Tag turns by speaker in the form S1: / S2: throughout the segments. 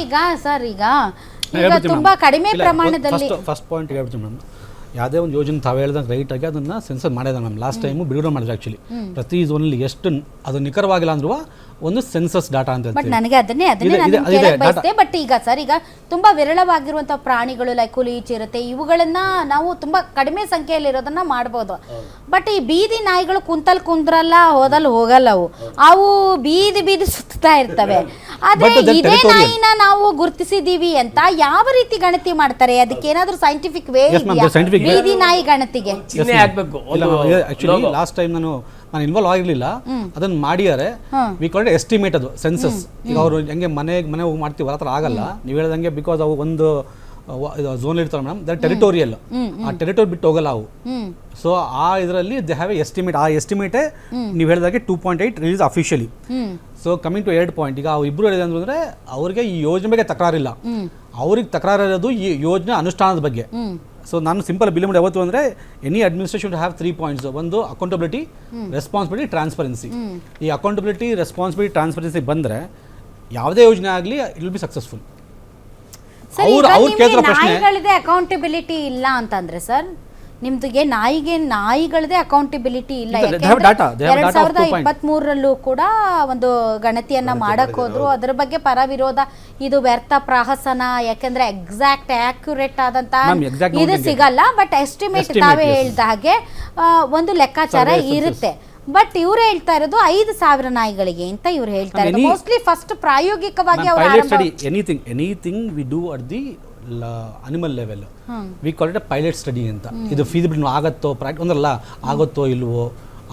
S1: ಈಗ ಸರ್ ಈಗ ಈಗ ತುಂಬಾ ಕಡಿಮೆ ಪ್ರಮಾಣದಲ್ಲಿ
S2: ಫಸ್ಟ್ ಪಾಯಿಂಟ್ ಹೇಳ್ಬಿಡ್ತೀನಿ ಮೇಡಮ್. ಯಾವುದೇ ಒಂದು ಯೋಜನೆ ತಾವು ಹೇಳ್ದಂಗೆ ರೈಟ್ ಆಗಿ ಅದನ್ನ ಸೆನ್ಸರ್ ಮಾಡಿದ ಮ್ಯಾಮ್ ಲಾಸ್ಟ್ ಟೈಮು ಬಿಡುಗಡೆ ಮಾಡಿದ್ರು ಆ್ಯಕ್ಚುಲಿ ಪ್ರತಿ ಝೋನಲ್ಲಿ ಎಷ್ಟು ಅದು ನಿಖರವಾಗಿಲ್ಲ ಅಂದ್ರೂ ಒಂದು ಸೆನ್ಸಸ್ ಡಾಟಾ ಅಂತ
S1: ಬಟ್ ನನಗೆ ಅದನ್ನೇ ಅದನ್ನೇ ನಾನು ಕೇಳಕ್ ಬಯಸ್ತೆ ಬಟ್ ಈಗ ಸರ್ ಈಗ ತುಂಬಾ ವಿರಳವಾಗಿರುವಂತಹ ಪ್ರಾಣಿಗಳು ಲೈಕ್ ಹುಲಿ ಚಿರತೆ ಇವುಗಳನ್ನ ನಾವು ತುಂಬಾ ಕಡಿಮೆ ಸಂಖ್ಯೆಯಲ್ಲಿ ಇರೋದನ್ನ ಮಾಡಬಹುದು ಬಟ್ ಈ ಬೀದಿ ನಾಯಿಗಳು ಕುಂತಲ್ ಕುಂದ್ರಲ್ಲ ಹೋದಲ್ ಹೋಗಲ್ಲ ಅವು. ಅವು ಬೀದಿ ಬೀದಿ ಸುತ್ತಾ ಇರ್ತವೆ. ಆದ್ರೆ ಇದೇ. ನಾಯಿನ ನಾವು ಗುರುತಿಸಿದೀವಿ ಅಂತ ಯಾವ ರೀತಿ ಗಣತಿ ಮಾಡ್ತಾರೆ? ಅದಕ್ಕೆ ಏನಾದ್ರೂ ಸೈಂಟಿಫಿಕ್ ವೇ. ಬೀದಿ ನಾಯಿ ಗಣತಿಗೆ.
S2: ಲಾಸ್ಟ್ ಟೈಮ್ ನಾನು ನಾನು ಇನ್ವಾಲ್ವ್ ಆಗಿರ್ಲಿಲ್ಲ. ಅದನ್ನ ಮಾಡಿದ್ದಾರೆ. ವಿ ಎಸ್ಟಿಮೇಟ್ ಅದು ಸೆನ್ಸಸ್ ಈಗ ಅವರು ಹೆಂಗೆ ಮನೆಗೆ ಮನೆ ಹೋಗಿ ಮಾಡ್ತೀವಿ ಆ ಥರ ಆಗಲ್ಲ. ನೀವು ಹೇಳ್ದಂಗೆ ಬಿಕಾಸ್ ಅವು ಒಂದು ಝೋನ್ ಇರ್ತಾರೆ ಮೇಡಮ್ ದಟ್ ಟೆರಿಟೋರಿಯಲ್ ಆ ಟೆರಿಟೋರಿ ಬಿಟ್ಟು ಹೋಗಲ್ಲ ಅವು. ಸೊ ಆ ಇದರಲ್ಲಿ ದೇ ಹ್ಯಾವ್ ಎಸ್ಟಿಮೇಟ್ ಆ ಎಸ್ಟಿಮೇಟೇ ನೀವು ಹೇಳಿದಾಗೆ two point eight release officially so coming to ಎರಡು ಪಾಯಿಂಟ್ ಈಗ ಅವ್ರು ಇಬ್ರು ಹೇಳಿದೆ ಅಂದ್ರೆ ಅವ್ರಿಗೆ ಈ ಯೋಜನೆ ಬಗ್ಗೆ ತಕರಾರಿಲ್ಲ ಅವ್ರಿಗೆ ತಕರಾರಿರೋದು ಈ ಯೋಜನೆ ಅನುಷ್ಠಾನದ ಬಗ್ಗೆ. ಸೊ ನಾನು ಸಿಂಪಲ್ ಬಿಲ್ ಮಾಡಿ ಯಾವತ್ತು ಅಂದರೆ any administration have three points ಒಂದು ಅಕೌಂಟಬಿಲಿಟಿ ರೆಸ್ಪಾನ್ಸಿಬಿಲಿಟಿ ಟ್ರಾನ್ಸ್ಪರೆನ್ಸಿ ಈ ಅಕೌಂಟಬಿಲಿಟಿ ರೆಸ್ಪಾನ್ಸಿಬಿಲಿಟಿ ಟ್ರಾನ್ಸ್ಪರೆನ್ಸಿ ಬಂದರೆ ಯಾವುದೇ ಯೋಜನೆ ಆಗಲಿ ಇಟ್ ವಿಲ್ ಬಿ ಸಕ್ಸಸ್ಫುಲ್ ಅವ್ರು ಅವ್ರು
S1: ನಿಮ್ಗೆ
S2: ಪ್ರಶ್ನೆ.
S1: ನಾಯಿಗಳಿದೆ ಅಕೌಂಟಬಿಲಿಟಿ ಇಲ್ಲ ಅಂತಂದ್ರೆ ಸರ್? ನಿಮ್ದುಗೆ ನಾಯಿಗೆ ನಾಯಿಗಳದೇ ಅಕೌಂಟಬಿಲಿಟಿ ಇಲ್ಲ. ಎರಡ್ ಸಾವಿರದ ಇಪ್ಪತ್ತ್ ಮೂರರಲ್ಲೂ ಕೂಡ ಒಂದು ಗಣತಿಯನ್ನ ಮಾಡಕ್ ಹೋದ್ರು. ಅದ್ರ ಬಗ್ಗೆ ಪರ ವಿರೋಧ ಇದು ವ್ಯರ್ಥ ಪ್ರಹಸನ ಯಾಕಂದ್ರೆ ಎಕ್ಸಾಕ್ಟ್ ಆಕ್ಯುರೇಟ್ ಆದಂತ ಇದು ಸಿಗಲ್ಲ ಬಟ್ ಎಸ್ಟಿಮೇಟ್ ತಾವೇ
S2: ಹೇಳಿದ
S1: ಹೇಳ್ದ ಹಾಗೆ ಆ, ಒಂದು ಲೆಕ್ಕಾಚಾರ ಇರುತ್ತೆ. ಬಟ್ ಇವ್ರು ಹೇಳ್ತಾ ಇರೋದು ಐದು ಸಾವಿರ ನಾಯಿಗಳಿಗೆ ಅಂತ ಇವ್ರು ಹೇಳ್ತಾ ಇರೋದು. ಮೋಸ್ಟ್ಲಿ ಫಸ್ಟ್ ಪ್ರಾಯೋಗಿಕವಾಗಿ ಅವರು ಆರಂಭ
S2: anything anything we do at the animal level we call it pilot study ಅಂತ. ಇದು ಫೀಸಿಬಿಲ್ ಆಗತ್ತೋ ಪ್ರಾಕ್ಟ್ ಒಂದಲ್ಲ ಆಗುತ್ತೋ ಇಲ್ವೋ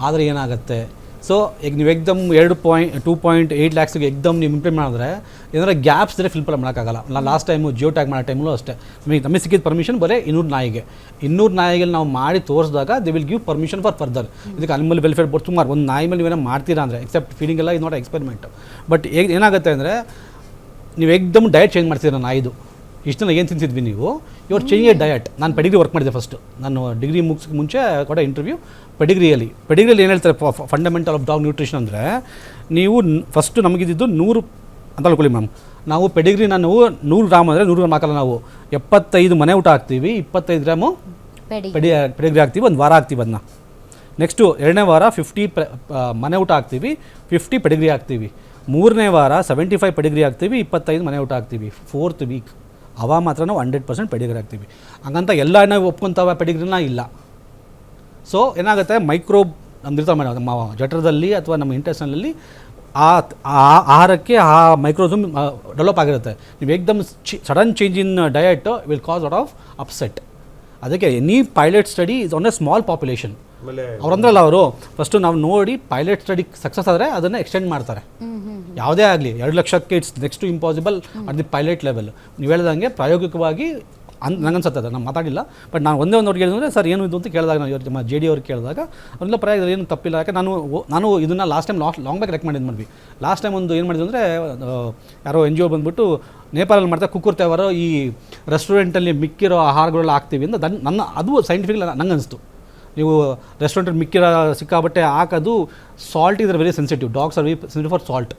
S2: ಆದರೆ ಏನಾಗುತ್ತೆ? ಸೊ ಈಗ ನೀವು ಎಕ್ದಮ್ ಎರಡು ಪಾಯಿಂಟ್ ಟೂ ಪಾಯಿಂಟ್ ಏಯ್ಟ್ ಲ್ಯಾಕ್ಸ್ಗೆ ಎಕ್ದಮ್ ನೀವು ಇಂಪ್ಲಿಮೆಂಟ್ ಮಾಡಿದ್ರೆ ಏನಾದ್ರೆ ಗ್ಯಾಪ್ಸ್ ಇದ್ರೆ ಫಿಲ್ಪಲ್ ಮಾಡೋಕ್ಕಾಗಲ್ಲ ನಾನು ಲಾಸ್ಟ್ ಟೈಮು ಜಿಯೋ ಟ್ಯಾಗ್ ಮಾಡೋ ಟೈಮಲ್ಲೂ ಅಷ್ಟೇ. ನಮಗೆ ನಮಗೆ ಸಿಕ್ಕಿದ ಪರ್ಮಿಷನ್ ಬರೀ ಇನ್ನೂರು ನಾಯಿಗೆ. ಇನ್ನೂರು ನಾಯಿಗೆ ನಾವು ಮಾಡಿ ತೋರಿಸಿದಾಗ they will give permission for further ಇದಕ್ಕೆ ಅನಿಮಲ್ ವೆಲ್ಫೇರ್ ಬೋರ್ಡ್ ಸುಮಾರು ಒಂದು ನಾಯಿ ಮೇಲೆ ನೀವೇನೋ ಮಾಡ್ತೀರಾ ಅಂದರೆ ಎಕ್ಸೆಪ್ಟ್ ಫೀಲಿಂಗ್ ಎಲ್ಲ ಇದು ನಾಟ್ ಎಕ್ಸ್ಪೆರಿಮೆಂಟ್ ಬಟ್ ಏನಾಗುತ್ತೆ ಅಂದರೆ, ನೀವು ಎಕ್ದಮ್ ಡಯಟ್ ಚೇಂಜ್ ಮಾಡ್ತೀರಾ ನಾಯಿದು. ಇಷ್ಟು ದಿನ ಏನು ತಿಂತಿದ್ವಿ ನೀವು? ಯುವರ್ ಚೇಂಜ್ ಡಯಟ್ ನಾನು ಪೆಡಿಗ್ರಿ ವರ್ಕ್ ಮಾಡಿದೆ ಫಸ್ಟ್ ನಾನು ಡಿಗ್ರಿ ಮುಗಿಸೋಕೆ ಮುಂಚೆ ಕೂಡ ಇಂಟರ್ವ್ಯೂ ಪೆಡಿಗ್ರಿಯಲ್ಲಿ ಪೆಡಿಗ್ರಿಯಲ್ಲಿ ಏನು ಹೇಳ್ತಾರೆ ಫಂಡಮೆಂಟಲ್ ಆಫ್ ಡಾಗ್ ನ್ಯೂಟ್ರಿಷನ್ ಅಂದರೆ ನೀವು ಫಸ್ಟು ನಮಗಿದ್ದು ನೂರು ಅಂತ ಹೇಳ್ಕೊಳ್ಳಿ ಮ್ಯಾಮ್ ನಾವು ಪೆಡಿಗ್ರಿ ನಾನು ನೂರು ಗ್ರಾಮ್ ಅಂದರೆ ನೂರು ಗ್ರಾಮ್ ಹಾಕಲ್ಲ ನಾವು. ಎಪ್ಪತ್ತೈದು ಮನೆ ಊಟ ಹಾಕ್ತೀವಿ ಇಪ್ಪತ್ತೈದು ಗ್ರಾಮು
S1: ಪೆಡಿ.
S2: ಪೆಡಿ ಪೆಡಿಗ್ರಿ ಹಾಕ್ತೀವಿ ಒಂದು ವಾರ ಹಾಕ್ತೀವಿ ಅದನ್ನ ನೆಕ್ಸ್ಟು ಎರಡನೇ ವಾರ ಫಿಫ್ಟಿ ಮನೆ ಊಟ ಹಾಕ್ತೀವಿ ಫಿಫ್ಟಿ ಪೆಡಿಗ್ರಿ ಹಾಕ್ತೀವಿ. ಮೂರನೇ ವಾರ ಸೆವೆಂಟಿ ಫೈವ್ ಪೆಡಿಗ್ರಿ ಹಾಕ್ತೀವಿ ಇಪ್ಪತ್ತೈದು ಮನೆ ಊಟ ಹಾಕ್ತೀವಿ ಫೋರ್ತ್ ವೀಕ್ ಅವ ಮಾತ್ರ ನಾವು ಹಂಡ್ರೆಡ್ ಪರ್ಸೆಂಟ್ ಪೆಡಿಗ್ರಿ ಹಾಕ್ತೀವಿ ಹಂಗಂತ ಎಲ್ಲ ನಾವು ಒಪ್ಕೊಂತಾವ ಪೆಡಿಗ್ರಿನ ಇಲ್ಲ. ಸೊ ಏನಾಗುತ್ತೆ? ಮೈಕ್ರೋಬ್ ಅಂದಿರ್ತಾವೆ ನಮ್ಮ ಜಠರದಲ್ಲಿ ಅಥವಾ ನಮ್ಮ ಇಂಟೆಸ್ಟನಲ್ಲಿ ಆ ಆಹಾರಕ್ಕೆ ಆ ಮೈಕ್ರೋಸಮ್ ಡೆವಲಪ್ ಆಗಿರುತ್ತೆ. ನೀವು ಏಕ್ದಮ್ sudden change in diet will cause out of upset ಅದಕ್ಕೆ any pilot study is on a small population ಅವ್ರಂದ್ರಲ್ಲ ಅವರು ಫಸ್ಟು ನಾವು ನೋಡಿ ಪೈಲಟ್ ಸ್ಟಡಿ ಸಕ್ಸಸ್ ಆದರೆ ಅದನ್ನು ಎಕ್ಸ್ಟೆಂಡ್ ಮಾಡ್ತಾರೆ. ಯಾವುದೇ ಆಗಲಿ, ಎರಡು ಲಕ್ಷಕ್ಕೆ it's next impossible at the pilot level ನೀವು ಹೇಳ್ದಂಗೆ ಪ್ರಾಯೋಗಿಕವಾಗಿ ಅನ್, ನಂಗನ್ಸುತ್ತೆ ಅದು, ನಾನು ಮಾತಾಡಿಲ್ಲ. ಬಟ್ ನಾನು ಒಂದೇ ಒಂದು ಅವ್ರಿಗೆ ಹೇಳಿದ್ರೆ, ಸರ್, ಏನು ಇದು? ಅಂತ ಕೇಳಿದಾಗ ನಾವು ಇವ್ರಿಗೆ ಜೆ ಡಿ ಅವ್ರಿಗೆ ಕೇಳಿದಾಗ ಅವ್ರಲ್ಲ ಪರವಾಗಿಲ್ಲ, ಏನು ತಪ್ಪಿಲ್ಲ. ಯಾಕೆ ನಾನು ನಾನು ಇದನ್ನು last time last long back recommend ಮಾಡಿದ್ವಿ. ಲಾಸ್ಟ್ ಟೈಮ್ ಒಂದು ಏನು ಮಾಡಿದ್ವಿ ಅಂದರೆ ಯಾರೋ ಎನ್ ಜಿ ಒ ಬಂದ್ಬಿಟ್ಟು ನೇಪಾಳಲ್ಲಿ ಮಾಡ್ತಾ ಕುಕ್ಕುರ್ ತೇವರು ಈ ರೆಸ್ಟೋರೆಂಟಲ್ಲಿ ಮಿಕ್ಕಿರೋ ಆಹಾರಗಳೆಲ್ಲ ಹಾಕ್ತೀವಿ ಅಂತ ನನ್ನ, ಅದು ಸೈಂಟಿಫಿಕ್ ನಂಗೆ ಅನಿಸ್ತು ನೀವು ರೆಸ್ಟೋರೆಂಟಲ್ಲಿ ಮಿಕ್ಕಿರೋ ಸಿಕ್ಕಾಬಟ್ಟೆ ಹಾಕೋದು ಸಾಲ್ಟ್ ಇದ್ರೆ very sensitive dogs are very sensitive for salt?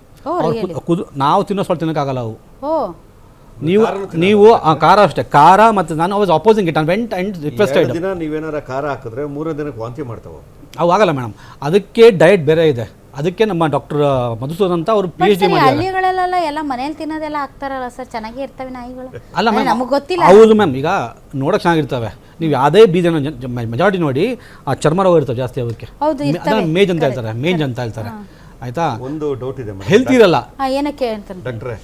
S2: ಕುದು ನಾವು ತಿನ್ನೋ ಸಾಲ್ಟ್ ತಿನ್ನೋಕ್ಕಾಗಲ್ಲ ಅವು.
S1: ಓ.
S2: ನೀವು ನೀವು ಆ ಖಾರ ಅಷ್ಟೇ. ಖಾರ ಮತ್ತು ನಾನು ಅವಾಜ್ opposing it went and requested
S3: ದಿನ ನೀವೇನಾರ ಖಾರ ಹಾಕಿದ್ರೆ ಮೂರನೇ ದಿನಕ್ಕೆ ವಾಂತಿ ಮಾಡ್ತಾವೆ.
S2: ಅವು ಆಗಲ್ಲ ಮೇಡಮ್. ಅದಕ್ಕೆ ಡಯಟ್ ಬೇರೆ ಇದೆ. ಅದಕ್ಕೆ ನಮ್ಮ ಡಾಕ್ಟರ್ ಮಧುಸೂದನ್ ಅಂತ ಅವರು ಪಿ ಎಚ್ ಡಿ ಮಾಡಿದ್ದಾರೆ.
S1: ಹಳ್ಳಿಗಳಲ್ಲೆಲ್ಲ ಎಲ್ಲ ಮನೇಲಿ ತಿನ್ನೋದೆಲ್ಲ ಹಾಕ್ತಾರಲ್ಲ ಸರ್? ಚೆನ್ನಾಗಿ ಇರ್ತವೆ ನಾಯಿಗಳು.
S2: ಅಲ್ಲ ಮ್ಯಾಮ್
S1: ನಮಗೆ ಗೊತ್ತಿಲ್ಲ.
S2: ಹೌದು ಮ್ಯಾಮ್ ಈಗ ನೋಡೋಕೆ ಚೆನ್ನಾಗಿರ್ತವೆ. ನೀವು ಯಾವುದೇ ಬೀಜನ ಮೆಜಾರಿಟಿ ನೋಡಿ ಆ ಚರ್ಮ ರೋಗ ಇರ್ತವೆ ಜಾಸ್ತಿ ಅದಕ್ಕೆ. ಮೇಜ್ ಅಂತ ಹೇಳ್ತಾರೆ ಮೇಜ್ ಅಂತ ಹೇಳ್ತಾರೆ. ಆಯ್ತಾ?
S3: ಒಂದು ಡೌಟ್ ಇದೆ
S2: ಹೆಲ್ತ್ ಇರಲ್ಲ.
S1: ಏನಕ್ಕೆ ಅಂತ
S3: ಡಾಕ್ಟ್ರೆ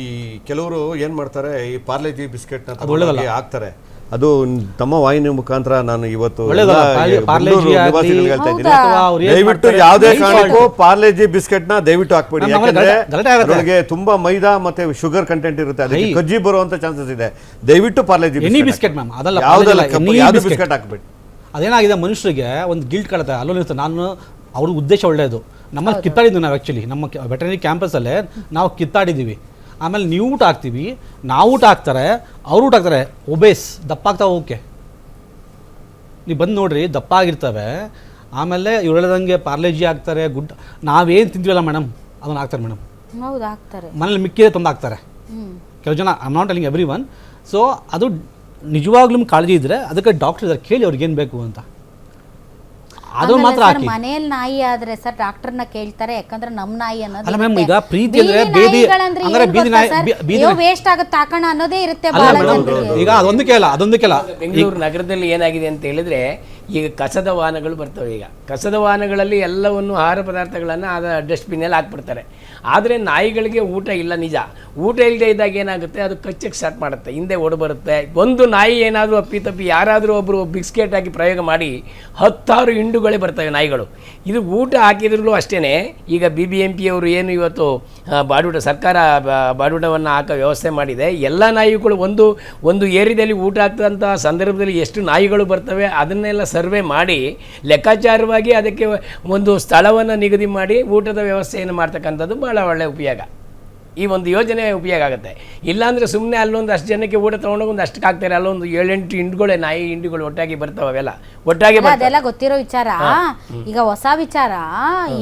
S3: ಈ ಕೆಲವರು ಏನ್ ಮಾಡ್ತಾರೆ ಈ ಪಾರ್ಲೆಜಿ ಬಿಸ್ಕೆಟ್ನ
S2: ಅದು ಒಳ್ಳೆದಲ್ಲ.
S3: ಹಾಕ್ತಾರೆ. ಅದು ತಮ್ಮ ವಾಹಿನಿ ಮುಖಾಂತರ ನಾನು ಇವತ್ತು ದಯವಿಟ್ಟು? ಯಾವುದೇ ಕಾರಣಕ್ಕೂ. ಪಾರ್ಲೆಜಿ ಬಿಸ್ಕೆಟ್ನ ದಯವಿಟ್ಟು ಹಾಕ್ಬೇಡಿ. ಯಾಕಂದ್ರೆ ತುಂಬಾ ಮೈದಾ ಮತ್ತೆ ಶುಗರ್ ಕಂಟೆಂಟ್ ಇರುತ್ತೆ. ಅದಕ್ಕೆ. ಕಜ್ಜಿ ಬರುವಂತ ಚಾನ್ಸಸ್ ಇದೆ. ದಯವಿಟ್ಟು ಪಾರ್ಲೆಜಿ
S2: ಬಿಸ್ಕೆಟ್ ಮ್ಯಾಮ್ ಅದಲ್ಲ
S3: ಯಾವ್ದು. ಬಿಸ್ಕೆಟ್. ಹಾಕ್ಬೇಡಿ.
S2: ಅದೇನಾಗಿದೆ ಮನುಷ್ಯರಿಗೆ ಒಂದು ಗಿಲ್ಟ್ ಕಳತಾ ಅಲ್ಲೂ ಇರುತ್ತೆ ನಾನು ಅವ್ರ ಉದ್ದೇಶ ಒಳ್ಳೆಯದು ನಮ್ಮಲ್ಲಿ ಕಿತ್ತಾಡಿದ್ವಿ ನಾವು ಆ್ಯಕ್ಚುಲಿ ನಮ್ಮ ವೆಟರ್ನರಿ ಕ್ಯಾಂಪಸಲ್ಲೇ ನಾವು ಕಿತ್ತಾಡಿದ್ದೀವಿ. ಆಮೇಲೆ ನೀವು ಊಟ ಹಾಕ್ತೀವಿ ನಾವು ಊಟ ಹಾಕ್ತಾರೆ ಅವ್ರು ಊಟ ಹಾಕ್ತಾರೆ ಒಬೇಸ್ ದಪ್ಪ ಆಗ್ತಾವೆ ಓಕೆ ನೀವು ಬಂದು ನೋಡ್ರಿ ದಪ್ಪ ಆಗಿರ್ತವೆ ಆಮೇಲೆ ಇವ್ರು ಹೇಳ್ದಂಗೆ ಪಾರ್ಲೇಜಿ ಹಾಕ್ತಾರೆ ಗುಡ್ ನಾವೇನು ತಿಂತೀವಲ್ಲ ಮೇಡಮ್ ಅದನ್ನು ಹಾಕ್ತಾರೆ ಮೇಡಮ್.
S1: ಹೌದು ಆಗ್ತಾರೆ
S2: ಮನೇಲಿ ಮಿಕ್ಕಿದೆ ತಂದು ಹಾಕ್ತಾರೆ. ಕೆಲವು ಜನ I not telling everyone so ಅದು ನಿಜವಾಗ್ಲೂ ಕಾಳಜಿ ಇದ್ದರೆ ಅದಕ್ಕೆ ಡಾಕ್ಟರ್ ಇದ್ದಾರೆ ಕೇಳಿ ಅವ್ರಿಗೆ ಏನು ಬೇಕು ಅಂತ. ಅದನ್ನು ಮಾತ್ರ
S1: ಸರ್
S2: ಹಾಕಿ.
S1: ಮನೇಲಿ ನಾಯಿ ಆದ್ರೆ ಸರ್ ಡಾಕ್ಟರ್ನ ಕೇಳ್ತಾರೆ ಯಾಕಂದ್ರೆ ನಮ್ಮ ನಾಯಿ ಅನ್ನೋದು
S2: ಅಲ್ಲ
S1: ಮ್ಯಾಮ್.
S2: ಈಗ ಪ್ರೀತಿ ಅಂದ್ರೆ
S1: ಬೀದಿ
S2: ಅಂದ್ರೆ ಬೀದಿ ನಾಯಿ- ಬೀದಿ
S1: ವೇಸ್ಟ್ ಆಗುತ್ತೆ ಹಾಕೋಣ ಅನ್ನೋದೇ ಇರುತ್ತೆ
S2: ಅಲ್ಲ
S1: ಬಹಳ ಜನರಿಗೆ
S2: ಈಗ ಅದೊಂದಕ್ಕೆ ಅಲ್ಲ ಅದೊಂದಕ್ಕೆ ಅಲ್ಲ
S4: ಬೆಂಗಳೂರು ನಗರದಲ್ಲಿ ಏನಾಗಿದೆ ಅಂತ ಹೇಳಿದ್ರೆ ಈಗ ಕಸದ ವಾಹನಗಳು ಬರ್ತವೆ ಈಗ. ಕಸದ ವಾಹನಗಳಲ್ಲಿ ಎಲ್ಲವನ್ನು ಆಹಾರ ಪದಾರ್ಥಗಳನ್ನು ಅದ ಡಸ್ಟ್ಬಿನ್ನಲ್ಲಿ ಹಾಕ್ಬಿಡ್ತಾರೆ. ಆದರೆ ನಾಯಿಗಳಿಗೆ ಊಟ ಇಲ್ಲ ನಿಜ. ಊಟ ಇಲ್ಲದೆ ಇದ್ದಾಗ ಏನಾಗುತ್ತೆ? ಅದು ಕಚ್ಚಕ್ಕೆ ಸ್ಟಾರ್ಟ್ ಮಾಡುತ್ತೆ. ಹಿಂದೆ ಬರುತ್ತೆ. ಒಂದು ನಾಯಿ ಏನಾದರೂ ಅಪ್ಪಿ ತಪ್ಪಿ ಯಾರಾದರೂ ಒಬ್ಬರು ಬಿಸ್ಕೆಟ್ ಹಾಕಿ ಪ್ರಯೋಗ ಮಾಡಿ ಹತ್ತಾರು ಹಿಂಡುಗಳೇ ಬರ್ತವೆ ನಾಯಿಗಳು. ಇದು ಊಟ ಹಾಕಿದ್ರೂ ಅಷ್ಟೇ ಈಗ ಬಿ ಬಿ ಎಂ ಪಿ ಅವರು ಏನು ಇವತ್ತು ಬಾಡೂಟ ಸರ್ಕಾರ ಬಾಡೂಟವನ್ನು ಹಾಕೋ ವ್ಯವಸ್ಥೆ ಮಾಡಿದೆ. ಎಲ್ಲ ನಾಯಿಗಳು ಒಂದು ಒಂದು ಏರಿಯಾದಲ್ಲಿ ಊಟ ಆಗ್ತಂಥ ಸಂದರ್ಭದಲ್ಲಿ ಎಷ್ಟು ನಾಯಿಗಳು ಬರ್ತವೆ, ಅದನ್ನೆಲ್ಲ ಸರ್ವೆ ಮಾಡಿ ಲೆಕ್ಕಾಚಾರವಾಗಿ ಅದಕ್ಕೆ ಒಂದು ಸ್ಥಳವನ್ನು ನಿಗದಿ ಮಾಡಿ ಊಟದ ವ್ಯವಸ್ಥೆಯನ್ನು ಮಾಡ್ತಕ್ಕಂಥದ್ದು ಭಾಳ ಒಳ್ಳೆಯ ಉಪಯೋಗ. ಈ ಒಂದು ಯೋಜನೆ ಉಪಯೋಗ ಆಗುತ್ತೆ. ಇಲ್ಲಾಂದರೆ ಸುಮ್ಮನೆ ಅಲ್ಲೊಂದು ಅಷ್ಟು ಜನಕ್ಕೆ ಊಟ ತೊಗೊಂಡೋಗಿ ಒಂದು ಅಷ್ಟಕ್ಕೆ ಹಾಕ್ತಾರೆ. ಅಲ್ಲೊಂದು ಏಳೆಂಟು ಹಿಂಡುಗಳೇ ನಾಯಿ ಹಿಂಡುಗಳು ಒಟ್ಟಾಗಿ ಬರ್ತಾವೆ ಅವೆಲ್ಲ. ಒಟ್ಟಾಗಿ
S1: ಅದೆಲ್ಲ ಗೊತ್ತಿರೋ ವಿಚಾರ. ಈಗ ಹೊಸ ವಿಚಾರ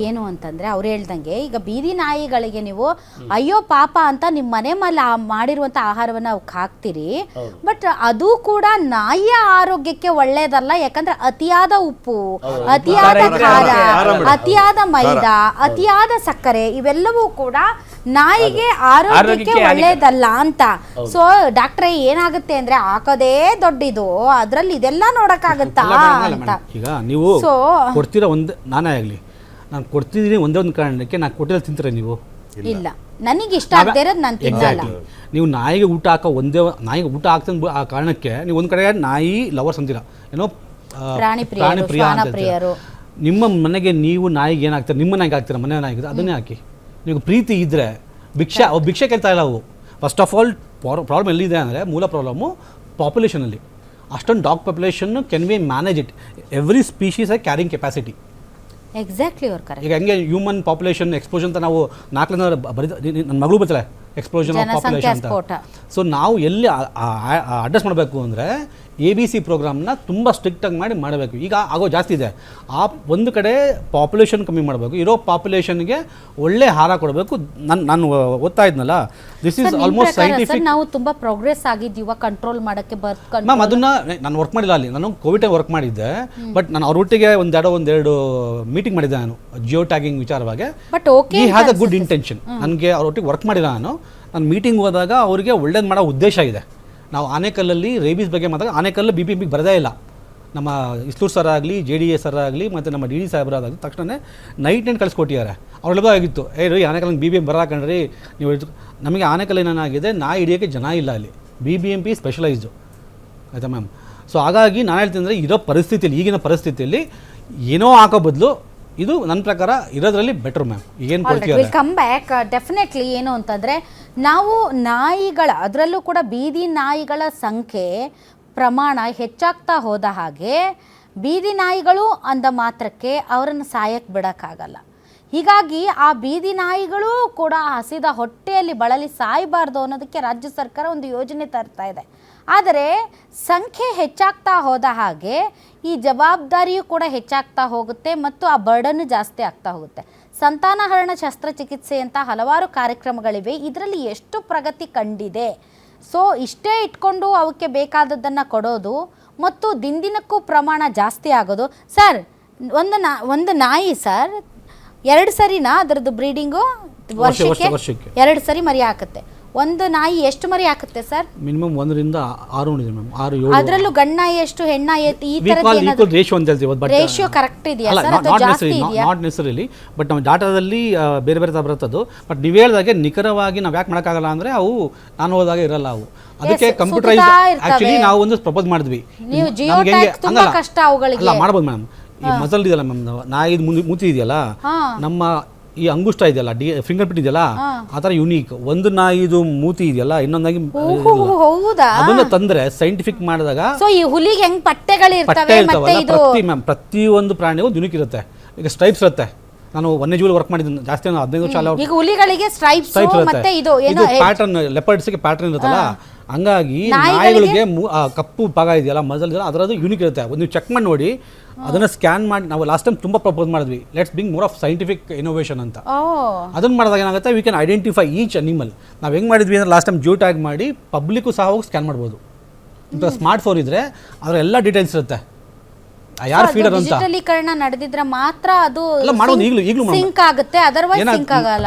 S1: ಏನು ಅಂತಂದ್ರೆ ಅವ್ರು ಹೇಳ್ದಂಗೆ ಈಗ ಬೀದಿ ನಾಯಿಗಳಿಗೆ ನೀವು ಅಯ್ಯೋ ಪಾಪ ಅಂತ ನಿಮ್ಮ ಮನೆ ಮೇಲೆ ಮಾಡಿರುವಂತ ಆಹಾರವನ್ನ ಅವಕ್ಕೆ ಹಾಕ್ತೀರಿ. ಬಟ್ ಅದು ಕೂಡ ನಾಯಿಯ ಆರೋಗ್ಯಕ್ಕೆ ಒಳ್ಳೇದಲ್ಲ. ಯಾಕಂದ್ರೆ ಅತಿಯಾದ ಉಪ್ಪು ಅತಿಯಾದ ಖಾರ ಅತಿಯಾದ ಮೈದಾ ಅತಿಯಾದ ಸಕ್ಕರೆ ಇವೆಲ್ಲವೂ ಕೂಡ ನಾಯಿಗೆ ಆರೋಗ್ಯಕ್ಕೆ ಒಳ್ಳೇದಲ್ಲ ಅಂತ. ಸೊ ಡಾಕ್ಟ್ರೆ ಏನಾಗುತ್ತೆ ಅಂದ್ರೆ ಹಾಕೋದೇ ದೊಡ್ಡಿದು. ಅದ್ರಲ್ಲಿ ಇದೆಲ್ಲ ನೋಡಕ್ಕಾಗತ್ತಾ ಅಂತ.
S2: ಈಗ ನೀವು
S1: ಸೊ
S2: ಕೊಡ್ತೀರಾ ಒಂದು ನಾನೇ ಆಗಲಿ. ನಾನು ಕೊಡ್ತಿದ್ದೀನಿ ಒಂದೇ ಒಂದು ಕಾರಣಕ್ಕೆ ನಾನು ಕೊಟ್ಟಿಲ್ಲ ತಿಂತೀರ ನೀವು?
S1: ಇಲ್ಲ. ನನಗೆ ಇಷ್ಟ ಆಗದೆ ಇರೋದು ನಾನು ತಿನ್ನಲ್ಲ.
S2: ನೀವು ನಾಯಿಗೆ ಊಟ ಹಾಕೋ ಒಂದೇ ನಾಯಿಗೆ ಊಟ ಹಾಕ್ತಂದ್ ಆ ಕಾರಣಕ್ಕೆ ನೀವು ಒಂದು ಕಡೆ ನಾಯಿ ಲವರ್ಸ್ ಅಂತೀರ? ಏನೋ ಆ,
S1: ಪ್ರಾಣಿ ಪ್ರಿಯರು,
S2: ಅಂತ ಹೇಳ್ತೀರ.
S1: ಪ್ರಿಯರು.
S2: ನಿಮ್ಮ ಮನೆಗೆ ನೀವು ನಾಯಿಗೆ ಏನಾಗ್ತೀರ? ನಿಮ್ಮ ನಾಯಿಗೆ ಹಾಕ್ತೀರ? ಮನೆ ನಾಯಿಗೆ ಅದನ್ನೇ ಹಾಕಿ. ನೀವು ಪ್ರೀತಿ ಇದ್ದರೆ ಭಿಕ್ಷೆ ಅವು ಭಿಕ್ಷೆ ಕೇಳ್ತಾ ಇಲ್ಲ ಅವು ಫಸ್ಟ್ ಆಫ್ ಆಲ್ ಪ್ರಾಬ್ಲಮ್ ಎಲ್ಲಿದೆ ಅಂದರೆ ಮೂಲ ಪ್ರಾಬ್ಲಮ್ಮು ಪಾಪ್ಯುಲೇಷನಲ್ಲಿ ಅಷ್ಟೊಂದು dog population can we manage it every species are carrying capacity
S1: exactly ಅವ್ರ ಕರೆ
S2: ಈಗ ಹೆಂಗೆ ಹ್ಯೂಮನ್ ಪಾಪ್ಯುಲೇಷನ್ ಎಕ್ಸ್ಪೋಷನ್ ಅಂತ ನಾವು ನಾಲ್ಕು ಬರೀ ನನ್ನ ಮಗಳು ಬರ್ತಾರೆ ಎಕ್ಸ್ಪ್ಲೋಷನ್ ಆಫ್ ಪಾಪ್ಯುಲೇಷನ್ ಅಂತ. ಸೊ ನಾವು ಎಲ್ಲಿ ಅಡ್ರೆಸ್ ಮಾಡಬೇಕು ಅಂದರೆ ಎ ಬಿ ಸಿ ಪ್ರೋಗ್ರಾಮ್ನ ತುಂಬ ಸ್ಟ್ರಿಕ್ಟಾಗಿ ಮಾಡಿ ಮಾಡಬೇಕು. ಈಗ ಆಗೋ ಜಾಸ್ತಿ ಇದೆ. ಆ ಒಂದು ಕಡೆ ಪಾಪ್ಯುಲೇಷನ್ ಕಮ್ಮಿ ಮಾಡಬೇಕು. ಇರೋ ಪಾಪ್ಯುಲೇಷನ್ಗೆ ಒಳ್ಳೆ ಹಾರ ಕೊಡಬೇಕು. ನಾನು ನಾನು ಓದ್ತಾ ಇದ್ನಲ್ಲ. ದಿಸ್ ಈಸ್ ಆಲ್ಮೋಸ್ಟ್ ಸೈಂಟಿಫಿಕ್
S1: ನಾವು ತುಂಬ ಪ್ರೋಗ್ರೆಸ್ ಆಗಿದ್ದೀವ ಕಂಟ್ರೋಲ್ ಮಾಡೋಕ್ಕೆ ಬರ್ತ್
S2: ಮ್ಯಾಮ್ ಅದನ್ನ ನಾನು ವರ್ಕ್ ಮಾಡಿಲ್ಲ ಅಲ್ಲಿ. ನಾನು ಕೋವಿಡ್ ವರ್ಕ್ ಮಾಡಿದ್ದೆ. ಬಟ್ ನಾನು ಅವ್ರ ಒಟ್ಟಿಗೆ ಒಂದೆರಡು ಒಂದೆರಡು ಮೀಟಿಂಗ್ ಮಾಡಿದ್ದೆ ನಾನು. ಜಿಯೋ ಟ್ಯಾಗಿಂಗ್ ವಿಚಾರವಾಗಿ
S1: ಬಟ್ ಓಕೆ
S2: ಈ ಹ್ಯಾಸ್ ಅ ಗುಡ್ ಇಂಟೆನ್ಷನ್ ನನಗೆ ಅವ್ರ ಒಟ್ಟಿಗೆ ವರ್ಕ್ ಮಾಡಿಲ್ಲ ನಾನು. ನಾನು ಮೀಟಿಂಗ್ ಹೋದಾಗ ಅವರಿಗೆ ಒಳ್ಳೇದು ಮಾಡೋ ಉದ್ದೇಶ ಇದೆ. ನಾವು ಆನೆಕಲ್ಲಲ್ಲಿ ರೇಬೀಸ್ ಬಗ್ಗೆ ಮಾತಾಡ, ಆನೆಕಲ್ಲು ಬಿ ಪಿ ಎಂಪಿಗೆ ಬರದೇ ಇಲ್ಲ. ನಮ್ಮ ಇಸ್ಲೂರ್ ಸರ್ ಆಗಲಿ ಜೆ ಡಿ ಎಸ್ ಸರ್ ಆಗಲಿ, ಮತ್ತು ನಮ್ಮ ಡಿ ಡಿ ಸಾಹೇಬರಾಗಲಿ ತಕ್ಷಣ ನೈಟ್ ನೈಟ್ ಕಳಿಸ್ಕೊಟ್ಟಿದ್ದಾರೆ. ಅವ್ರೆಲ್ಲ ಆಗಿತ್ತು, ಏ, ರೀ ಆನೆಕಲ್ಲಿ ಬಿ ಬಿ ಎಂ ಕಣ್ರಿ. ನೀವು ನಮಗೆ ಆನೆಕಲ್ ಏನಾಗಿದೆ ನಾ ಹಿಡಿಯೋಕ್ಕೆ ಜನ ಇಲ್ಲ ಅಲ್ಲಿ. B B M P specialised ಆಯಿತಾ ಮ್ಯಾಮ್? ಸೊ ಹಾಗಾಗಿ ನಾನು ಹೇಳ್ತೀನಿ ಅಂದರೆ, ಇರೋ ಪರಿಸ್ಥಿತಿಯಲ್ಲಿ, ಈಗಿನ ಪರಿಸ್ಥಿತಿಯಲ್ಲಿ ಏನೋ ಹಾಕೋ ಬದಲು ಇದು ನನ್ನ ಪ್ರಕಾರ ಇರೋದ್ರಲ್ಲಿ ಬೆಟರ್ ಮ್ಯಾಮ್ ಏನು ಕೊಡ್ತೀವಿ
S1: ಕಮ್ ಬ್ಯಾಕ್ ಡೆಫಿನೆಟ್ಲಿ ಏನು ಅಂತಂದ್ರೆ ನಾವು ನಾಯಿಗಳ ಅದರಲ್ಲೂ ಕೂಡ ಬೀದಿ ನಾಯಿಗಳ ಸಂಖ್ಯೆ ಪ್ರಮಾಣ ಹೆಚ್ಚಾಗ್ತಾ ಹೋದ ಹಾಗೆ ಬೀದಿ ನಾಯಿಗಳು ಅಂದ ಮಾತ್ರಕ್ಕೆ ಅವರನ್ನು ಸಾಯಕ್ಕೆ ಬಿಡೋಕ್ಕಾಗಲ್ಲ. ಹೀಗಾಗಿ ಆ ಬೀದಿ ನಾಯಿಗಳು ಕೂಡ ಹಸಿದ ಹೊಟ್ಟೆಯಲ್ಲಿ ಬಳಲಿ ಸಾಯಬಾರ್ದು ಅನ್ನೋದಕ್ಕೆ ರಾಜ್ಯ ಸರ್ಕಾರ ಒಂದು ಯೋಜನೆ ತರ್ತಾ ಇದೆ. ಆದರೆ ಸಂಖ್ಯೆ ಹೆಚ್ಚಾಗ್ತಾ ಹೋದ ಹಾಗೆ ಈ ಜವಾಬ್ದಾರಿಯು ಕೂಡ ಹೆಚ್ಚಾಗ್ತಾ ಹೋಗುತ್ತೆ ಮತ್ತು ಆ ಬರ್ಡನ್ನು ಜಾಸ್ತಿ ಆಗ್ತಾ ಹೋಗುತ್ತೆ. ಸಂತಾನಹರಣ ಶಸ್ತ್ರಚಿಕಿತ್ಸೆ ಅಂತ ಹಲವಾರು ಕಾರ್ಯಕ್ರಮಗಳಿವೆ. ಇದರಲ್ಲಿ ಎಷ್ಟು ಪ್ರಗತಿ ಕಂಡಿದೆ? ಸೊ ಇಷ್ಟೇ ಇಟ್ಕೊಂಡು ಅವಕ್ಕೆ ಬೇಕಾದದ್ದನ್ನು ಕೊಡೋದು ಮತ್ತು ದಿನದಿನಕ್ಕೂ ಪ್ರಮಾಣ ಜಾಸ್ತಿ ಆಗೋದು. ಸರ್ ಒಂದು ನಾ ಒಂದು ನಾಯಿ ಸರ್ ಎರಡು ಸರಿನಾ? ಅದರದ್ದು ಬ್ರೀಡಿಂಗು
S2: ವರ್ಷ-
S1: ವರ್ಷಕ್ಕೆ
S2: ವರ್ಷಕ್ಕೆ.
S1: ಎರಡು ಸರಿ ಮರಿ ಹಾಕುತ್ತೆ. ಒಂದು ನಾಯಿ ಎಷ್ಟು ಮರಿ ಹಾಕುತ್ತೆ ಸರ್?
S2: ಮಿನಿಮಮ್ ಒಂದರಿಂದ ಆರು ಇದೆ ಮ್ಯಾಮ್. ಆರು ಏಳು.
S1: ಅದರಲ್ಲೂ ಗಂಡಾಯಿ ಎಷ್ಟು ಹೆಣ್ಣಾಯಿ ಎಷ್ಟು ಈ
S2: ವಿ
S1: ತರದ್ದು
S2: ಕಾಲ್ ರೇಷಿಯೋ ಅಂತ ಹೇಳ್ತೀವಿ ಬಟ್
S1: ರೇಷಿಯೋ ಕರೆಕ್ಟ್ ಇದೆಯಾ
S2: ಅಲ್ಲ
S1: ಸರ್ ಅಥವಾ
S2: ನಾಟ್
S1: ಜಾಸ್ತಿ
S2: ನೆಸರಿ
S1: ಇದೆಯಾ?
S2: ನಾಟ್ ನೆಸರಿಲಿ ಬಟ್ ನಮ್ಮ ಡಾಟಾದಲ್ಲಿ ಆ, ಬೇರೆ ಬೇರೆ ಥರ ಅದು ಬಟ್ ನೀವು ಹೇಳ್ದಾಗೆ ನಿಖರವಾಗಿ ನಾವು ಯಾಕೆ ಮಾಡೋಕ್ಕಾಗಲ್ಲ ಅಂದ್ರೆ ಅವು ನಾನು ಹೋದಾಗ ಇರಲ್ಲ ಅವು. ಅದಕ್ಕೆ
S1: Yes,
S2: ಕಂಪ್ಯೂಟರೈಸ್
S1: ಆಕ್ಚುಲಿ ಇರ್ತವೆ.
S2: ಆ್ಯಕ್ಚುಲಿ ನಾವು ಒಂದು ಪ್ರಪೋಸ್ ಮಾಡಿದ್ವಿ.
S1: ನೀವು
S2: ನಮ್ಗೆ ಹೆಂಗೆ-
S1: ತುಂಬಾ
S2: ಹಂಗಲ್ಲ.
S1: ಕಷ್ಟ ಅವುಗಳಿಗೆ.
S2: ಅಲ್ಲ ಮಾಡ್ಬೋದು ಮೇಡಮ್ ಈ ಮಸಲ್ ಇದೆಯಲ್ಲ ಮ್ಯಾಮ್ ನಾಯಿ ಮುಂದೆ ಮೂತಿ ಇದೆಯಲ್ಲ
S1: ಹಾ.
S2: ನಮ್ಮ ಈ ಅಂಗುಷ್ಟ ಇದೆಯಲ್ಲ ಡಿ ಫಿಂಗರ್ ಪ್ರಿಂಟ್ ಇದೆಯಲ್ಲ ಆ ಥರ ಯುನೀಕ್ ಒಂದು ನಾಯಿದು ಮೂತಿ ಇದೆಯಲ್ಲ ಇನ್ನೊಂದಾಗಿ
S1: ಹೌದಾ?
S2: ಅದನ್ನ ತಂದ್ರೆ ಸೈಂಟಿಫಿಕ್ ಮಾಡಿದಾಗ
S1: ಸೊ ಈ ಹುಲಿಗೆ ಹೆಂಗ್ ಪಟ್ಟೆಗಳು
S2: ಪಟ್ಟೆ
S1: ಇರ್ತವೆ ಇದು?
S2: ಪ್ರತಿ ಒಂದು ಪ್ರತಿಯೊಂದು ಪ್ರಾಣಿಗೂ ಯುನಿಕ್ ಇರುತ್ತೆ. ಈಗ ಸ್ಟ್ರೈಪ್ಸ್ ಇರುತ್ತೆ. ನಾನು ವನ್ಯಜೀವಿ ವರ್ಕ್ ಮಾಡಿದ್ದೀನಿ. ಜಾಸ್ತಿ ನಾನು ಹದಿನೈದು ವರ್ಷ ಅಲ್ಲ
S1: ಈಗ ಹುಲಿಗಳಿಗೆ ಸ್ಟ್ರೈಪ್ಸ್ ಮತ್ತೆ ಇದು
S2: ಪ್ಯಾಟರ್ನ್ ಲೆಪರ್ಡ್ಸ್ಗೆ ಪ್ಯಾಟರ್ನ್ ಇರುತ್ತಲ್ಲ? ಹಂಗಾಗಿ
S1: ನಾಯಿಗಳಿಗೆ?
S2: ಕಪ್ಪು ಭಾಗ ಇದೆಯಲ್ಲ ಮಜಲ್ ಇದೆಯಲ್ಲ ಅದರದ್ದು ಯೂನಿಕ್ ಇರುತ್ತೆ. ಒಂದು ನೀವು ಚೆಕ್ ಮಾಡಿ ನೋಡಿ ಅದನ್ನ ಸ್ಕ್ಯಾನ್ ಮಾಡಿ ನಾವು ಲಾಸ್ಟ್ ಟೈಮ್ ತುಂಬ ಪ್ರಪೋಸ್ ಮಾಡಿದ್ವಿ. Let's bring more of scientific innovation ಅಂತ. ಅದನ್ನ ಮಾಡಿದಾಗ ಏನಾಗುತ್ತೆ we can identify each animal ನಾವು ಹೆಂಗೆ ಮಾಡಿದ್ವಿ ಅಂದ್ರೆ ಲಾಸ್ಟ್ ಟೈಮ್ ಜ್ಯೂ ಟ್ಯಾಗ್ ಮಾಡಿ ಪಬ್ಲಿಕ್ಕು ಸಹ ಹೋಗಿ ಸ್ಕ್ಯಾನ್ ಮಾಡ್ಬೋದು. ಸ್ಮಾರ್ಟ್ ಫೋನ್ ಇದ್ರೆ ಅದರ ಎಲ್ಲ ಡೀಟೇಲ್ಸ್ ಇರುತ್ತೆ. ಯಾರು ಫೀಡರ್ ಅಂತ?
S1: ಡಿಜಿಟಲೀಕರಣ ನಡೆದಿದ್ರೆ ಮಾತ್ರ ಅದು
S2: ಅಲ್ಲ, ಮಾಡೋದು ಈಗ್ಲೂ- ಈಗ್ಲೂ ಮಾಡೋದು.
S1: ಸಿಂಕ್ ಆಗುತ್ತೆ. ಅದರ್ವೈಸ್ ಸಿಂಕ್ ಆಗಲ್ಲ.